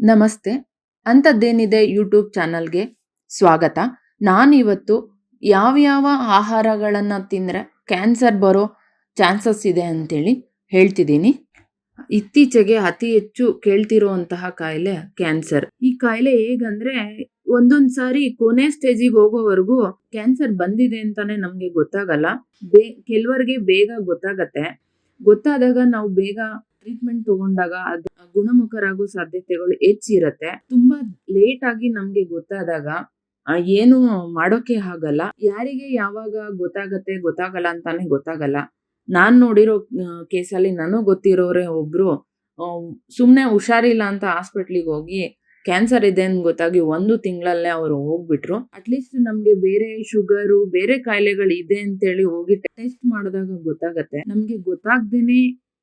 ನಮಸ್ತೆ. ಅಂಥದ್ದೇನಿದೆ ಯೂಟ್ಯೂಬ್ ಚಾನಲ್ಗೆ ಸ್ವಾಗತ. ನಾನಿವತ್ತು ಯಾವ್ಯಾವ ಆಹಾರಗಳನ್ನು ತಿಂದರೆ ಕ್ಯಾನ್ಸರ್ ಬರೋ ಚಾನ್ಸಸ್ ಇದೆ ಅಂತೇಳಿ ಹೇಳ್ತಿದ್ದೀನಿ. ಇತ್ತೀಚೆಗೆ ಅತಿ ಹೆಚ್ಚು ಕೇಳ್ತಿರುವಂತಹ ಕಾಯಿಲೆ ಕ್ಯಾನ್ಸರ್. ಈ ಕಾಯಿಲೆ ಹೇಗಂದ್ರೆ ಒಂದೊಂದು ಸಾರಿ ಕೊನೆ ಸ್ಟೇಜಿಗೆ ಹೋಗೋವರೆಗೂ ಕ್ಯಾನ್ಸರ್ ಬಂದಿದೆ ಅಂತಾನೆ ನಮಗೆ ಗೊತ್ತಾಗಲ್ಲ. ಬೇ ಕೆಲವರಿಗೆ ಬೇಗ ಗೊತ್ತಾಗತ್ತೆ. ಗೊತ್ತಾದಾಗ ನಾವು ಬೇಗ ಟ್ರೀಟ್ಮೆಂಟ್ ತಗೊಂಡಾಗ ಅದು ಗುಣಮುಖರಾಗೋ ಸಾಧ್ಯತೆಗಳು ಹೆಚ್ಚಿರತ್ತೆ. ತುಂಬಾ ಲೇಟ್ ಆಗಿ ನಮ್ಗೆ ಗೊತ್ತಾದಾಗ ಏನು ಮಾಡೋಕೆ ಆಗಲ್ಲ. ಯಾರಿಗೆ ಯಾವಾಗ ಗೊತ್ತಾಗತ್ತೆ ಗೊತ್ತಾಗಲ್ಲ ಅಂತಾನೆ ಗೊತ್ತಾಗಲ್ಲ. ನಾನ್ ನೋಡಿರೋ ಕೇಸಲ್ಲಿ ನಾನು ಗೊತ್ತಿರೋರೆ ಒಬ್ರು ಸುಮ್ಮನೆ ಹುಷಾರಿಲ್ಲ ಅಂತ ಹಾಸ್ಪಿಟ್ಲಿಗೆ ಹೋಗಿ ಕ್ಯಾನ್ಸರ್ ಇದೆ ಅಂತ ಗೊತ್ತಾಗಿ ಒಂದು ತಿಂಗಳಲ್ಲೇ ಅವರು ಹೋಗ್ಬಿಟ್ರು. ಅಟ್ಲೀಸ್ಟ್ ನಮ್ಗೆ ಬೇರೆ ಶುಗರು ಬೇರೆ ಕಾಯಿಲೆಗಳು ಇದೆ ಅಂತೇಳಿ ಹೋಗಿ ಟೆಸ್ಟ್ ಮಾಡಿದಾಗ ಗೊತ್ತಾಗತ್ತೆ. ನಮ್ಗೆ ಗೊತ್ತಾಗ್ದೇನೆ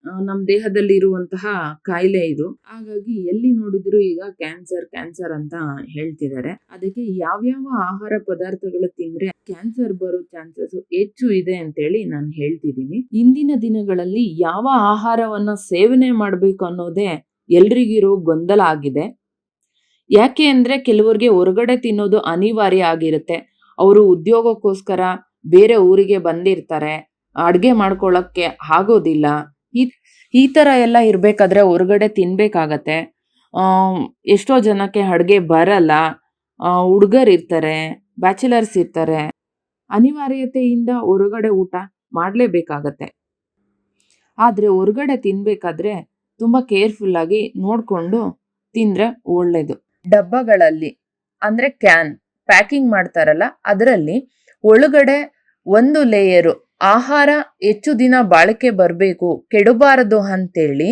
ಆ, ನಮ್ ದೇಹದಲ್ಲಿ ಇರುವಂತಹ ಕಾಯಿಲೆ ಇದು. ಹಾಗಾಗಿ ಎಲ್ಲಿ ನೋಡಿದ್ರು ಈಗ ಕ್ಯಾನ್ಸರ್ ಕ್ಯಾನ್ಸರ್ ಅಂತ ಹೇಳ್ತಿದ್ದಾರೆ. ಅದಕ್ಕೆ ಯಾವ್ಯಾವ ಆಹಾರ ಪದಾರ್ಥಗಳು ತಿಂದ್ರೆ ಕ್ಯಾನ್ಸರ್ ಬರೋ ಚಾನ್ಸಸ್ ಹೆಚ್ಚು ಇದೆ ಅಂತೇಳಿ ನಾನು ಹೇಳ್ತಿದ್ದೀನಿ. ಇಂದಿನ ದಿನಗಳಲ್ಲಿ ಯಾವ ಆಹಾರವನ್ನ ಸೇವನೆ ಮಾಡ್ಬೇಕು ಅನ್ನೋದೇ ಎಲ್ರಿಗಿರೋ ಗೊಂದಲ ಆಗಿದೆ. ಯಾಕೆ ಅಂದ್ರೆ ಕೆಲವರಿಗೆ ಹೊರಗಡೆ ತಿನ್ನೋದು ಅನಿವಾರ್ಯ ಆಗಿರುತ್ತೆ. ಅವರು ಉದ್ಯೋಗಕ್ಕೋಸ್ಕರ ಬೇರೆ ಊರಿಗೆ ಬಂದಿರ್ತಾರೆ. ಅಡುಗೆ ಮಾಡ್ಕೊಳ್ಳೋಕ್ಕೆ ಆಗೋದಿಲ್ಲ. ಈ ಈ ತರ ಎಲ್ಲ ಇರಬೇಕಾದ್ರೆ ಹೊರಗಡೆ ತಿನ್ಬೇಕಾಗತ್ತೆ. ಎಷ್ಟೋ ಜನಕ್ಕೆ ಅಡುಗೆ ಬರಲ್ಲ. ಹುಡುಗರು ಇರ್ತಾರೆ, ಬ್ಯಾಚುಲರ್ಸ್ ಇರ್ತಾರೆ. ಅನಿವಾರ್ಯತೆಯಿಂದ ಹೊರಗಡೆ ಊಟ ಮಾಡಲೇಬೇಕಾಗತ್ತೆ. ಆದರೆ ಹೊರಗಡೆ ತಿನ್ಬೇಕಾದ್ರೆ ತುಂಬ ಕೇರ್ಫುಲ್ ಆಗಿ ತಿಂದರೆ ಒಳ್ಳೇದು. ಡಬ್ಬಗಳಲ್ಲಿ, ಅಂದರೆ ಕ್ಯಾನ್, ಪ್ಯಾಕಿಂಗ್ ಮಾಡ್ತಾರಲ್ಲ, ಅದರಲ್ಲಿ ಒಳಗಡೆ ಒಂದು ಲೇಯರು ಆಹಾರ ಹೆಚ್ಚು ದಿನ ಬಾಳಿಕೆ ಬರಬೇಕು, ಕೆಡಬಾರದು ಅಂತೇಳಿ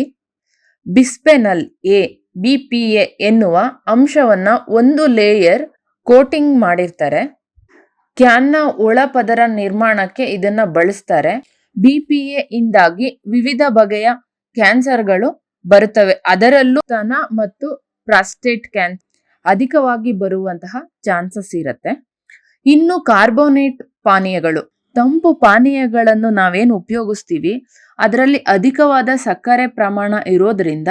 bisphenol A B P A ಎನ್ನುವ ಅಂಶವನ್ನು ಒಂದು ಲೇಯರ್ ಕೋಟಿಂಗ್ ಮಾಡಿರ್ತಾರೆ. ಕ್ಯಾನ್ನ ಒಳಪದರ ನಿರ್ಮಾಣಕ್ಕೆ ಇದನ್ನು ಬಳಸ್ತಾರೆ. ಬಿ ಪಿ ಎ ಇಂದಾಗಿ ವಿವಿಧ ಬಗೆಯ ಕ್ಯಾನ್ಸರ್ಗಳು ಬರುತ್ತವೆ. ಅದರಲ್ಲೂ ಸ್ತನ ಮತ್ತು ಪ್ರಾಸ್ಟೇಟ್ ಕ್ಯಾನ್ಸರ್ ಅಧಿಕವಾಗಿ ಬರುವಂತಹ ಚಾನ್ಸಸ್ ಇರುತ್ತೆ. ಇನ್ನು ಕಾರ್ಬೋನೇಟ್ ಪಾನೀಯಗಳು. ತಂಪು ಪಾನೀಯಗಳನ್ನು ನಾವೇನು ಉಪಯೋಗಿಸ್ತೀವಿ? ಅದರಲ್ಲಿ ಅಧಿಕವಾದ ಸಕ್ಕರೆ ಪ್ರಮಾಣ ಇರೋದ್ರಿಂದ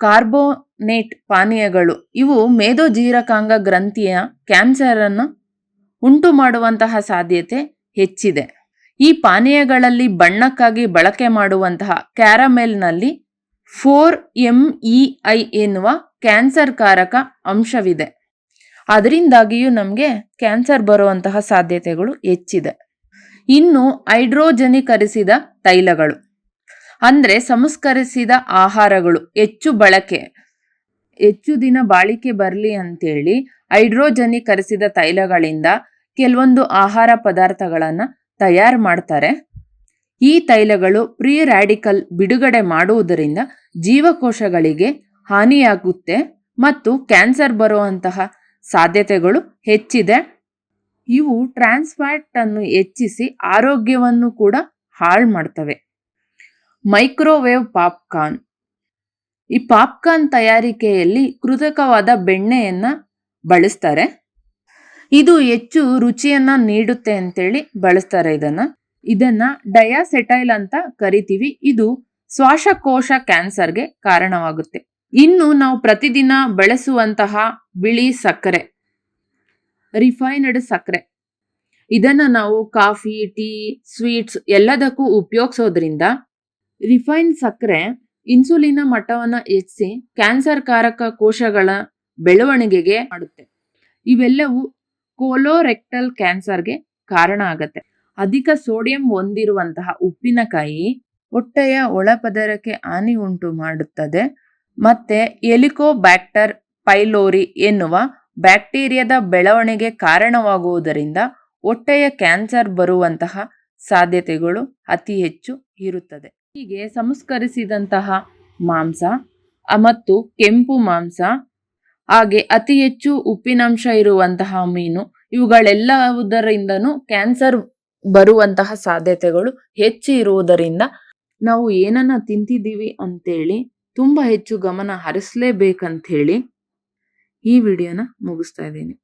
ಕಾರ್ಬೋನೇಟ್ ಪಾನೀಯಗಳು ಇವು ಮೇದೋಜೀರಕಾಂಗ ಗ್ರಂಥಿಯ ಕ್ಯಾನ್ಸರ್ ಅನ್ನು ಉಂಟು ಮಾಡುವಂತಹ ಸಾಧ್ಯತೆ ಹೆಚ್ಚಿದೆ. ಈ ಪಾನೀಯಗಳಲ್ಲಿ ಬಣ್ಣಕ್ಕಾಗಿ ಬಳಕೆ ಮಾಡುವಂತಹ ಕ್ಯಾರಮೆಲ್ನಲ್ಲಿ ಫೋರ್ ಎಂ ಇ ಐ ಎನ್ನುವ ಕ್ಯಾನ್ಸರ್ ಕಾರಕ ಅಂಶವಿದೆ. ಅದರಿಂದಾಗಿಯೂ ನಮಗೆ ಕ್ಯಾನ್ಸರ್ ಬರುವಂತಹ ಸಾಧ್ಯತೆಗಳು ಹೆಚ್ಚಿದೆ. ಇನ್ನು ಹೈಡ್ರೋಜನೀಕರಿಸಿದ ತೈಲಗಳು. ಅಂದರೆ ಸಂಸ್ಕರಿಸಿದ ಆಹಾರಗಳು. ಹೆಚ್ಚು ಬಳಕೆ, ಹೆಚ್ಚು ದಿನ ಬಾಳಿಕೆ ಬರಲಿ ಅಂತೇಳಿ ಹೈಡ್ರೋಜನೀಕರಿಸಿದ ತೈಲಗಳಿಂದ ಕೆಲವೊಂದು ಆಹಾರ ಪದಾರ್ಥಗಳನ್ನು ತಯಾರು ಮಾಡ್ತಾರೆ. ಈ ತೈಲಗಳು ಪ್ರೀ ರ್ಯಾಡಿಕಲ್ ಬಿಡುಗಡೆ ಮಾಡುವುದರಿಂದ ಜೀವಕೋಶಗಳಿಗೆ ಹಾನಿಯಾಗುತ್ತೆ ಮತ್ತು ಕ್ಯಾನ್ಸರ್ ಬರುವಂತಹ ಸಾಧ್ಯತೆಗಳು ಹೆಚ್ಚಿದೆ. ಇವು ಟ್ರಾನ್ಸ್ಫ್ಯಾಟ್ ಅನ್ನು ಹೆಚ್ಚಿಸಿ ಆರೋಗ್ಯವನ್ನು ಕೂಡ ಹಾಳು ಮಾಡ್ತವೆ. ಮೈಕ್ರೋವೇವ್ ಪಾಪ್ಕಾರ್ನ್ ಈ ಪಾಪ್ಕಾರ್ನ್ ತಯಾರಿಕೆಯಲ್ಲಿ ಕೃತಕವಾದ ಬೆಣ್ಣೆಯನ್ನ ಬಳಸ್ತಾರೆ. ಇದು ಹೆಚ್ಚು ರುಚಿಯನ್ನ ನೀಡುತ್ತೆ ಅಂತೇಳಿ ಬಳಸ್ತಾರೆ ಇದನ್ನ. ಇದನ್ನ ಡಯಾಸೆಟೈಲ್ ಅಂತ ಕರಿತೀವಿ. ಇದು ಶ್ವಾಸಕೋಶ ಕ್ಯಾನ್ಸರ್ಗೆ ಕಾರಣವಾಗುತ್ತೆ. ಇನ್ನು ನಾವು ಪ್ರತಿದಿನ ಬಳಸುವಂತಹ ಬಿಳಿ ಸಕ್ಕರೆ. ರಿಫೈನ್ಡ್ ಸಕ್ಕರೆ. ಇದನ್ನ ನಾವು ಕಾಫಿ ಟೀ ಸ್ವೀಟ್ಸ್ ಎಲ್ಲದಕ್ಕೂ ಉಪಯೋಗಿಸೋದ್ರಿಂದ ರಿಫೈನ್ ಸಕ್ಕರೆ ಇನ್ಸುಲಿನ ಮಟ್ಟವನ್ನ ಹೆಚ್ಚಿಸಿ ಕ್ಯಾನ್ಸರ್ ಕಾರಕ ಕೋಶಗಳ ಬೆಳವಣಿಗೆಗೆ ಮಾಡುತ್ತೆ. ಇವೆಲ್ಲವೂ ಕೋಲೋರೆಕ್ಟಲ್ ಕ್ಯಾನ್ಸರ್ಗೆ ಕಾರಣ ಆಗತ್ತೆ. ಅಧಿಕ ಸೋಡಿಯಂ ಹೊಂದಿರುವಂತಹ ಉಪ್ಪಿನಕಾಯಿ ಹೊಟ್ಟೆಯ ಒಳಪದರಕ್ಕೆ ಹಾನಿ ಉಂಟು ಮಾಡುತ್ತದೆ. ಮತ್ತೆ ಎಲಿಕೋಬ್ಯಾಕ್ಟರ್ ಪೈಲೋರಿ ಎನ್ನುವ ಬ್ಯಾಕ್ಟೀರಿಯಾದ ಬೆಳವಣಿಗೆ ಕಾರಣವಾಗುವುದರಿಂದ ಹೊಟ್ಟೆಯ ಕ್ಯಾನ್ಸರ್ ಬರುವಂತಹ ಸಾಧ್ಯತೆಗಳು ಅತಿ ಹೆಚ್ಚು ಇರುತ್ತದೆ. ಹೀಗೆ ಸಂಸ್ಕರಿಸಿದಂತಹ ಮಾಂಸ ಮತ್ತು ಕೆಂಪು ಮಾಂಸ, ಹಾಗೆ ಅತಿ ಹೆಚ್ಚು ಉಪ್ಪಿನಂಶ ಇರುವಂತಹ ಮೀನು, ಇವುಗಳೆಲ್ಲವುದರಿಂದನೂ ಕ್ಯಾನ್ಸರ್ ಬರುವಂತಹ ಸಾಧ್ಯತೆಗಳು ಹೆಚ್ಚು ಇರುವುದರಿಂದ ನಾವು ಏನನ್ನ ತಿಂತಿದ್ದೀವಿ ಅಂತೇಳಿ ತುಂಬಾ ಹೆಚ್ಚು ಗಮನ ಹರಿಸ್ಲೇಬೇಕಂತ ಹೇಳಿ ಈ ವಿಡಿಯೋನ ಮುಗಿಸ್ತಾ ಇದ್ದೀನಿ.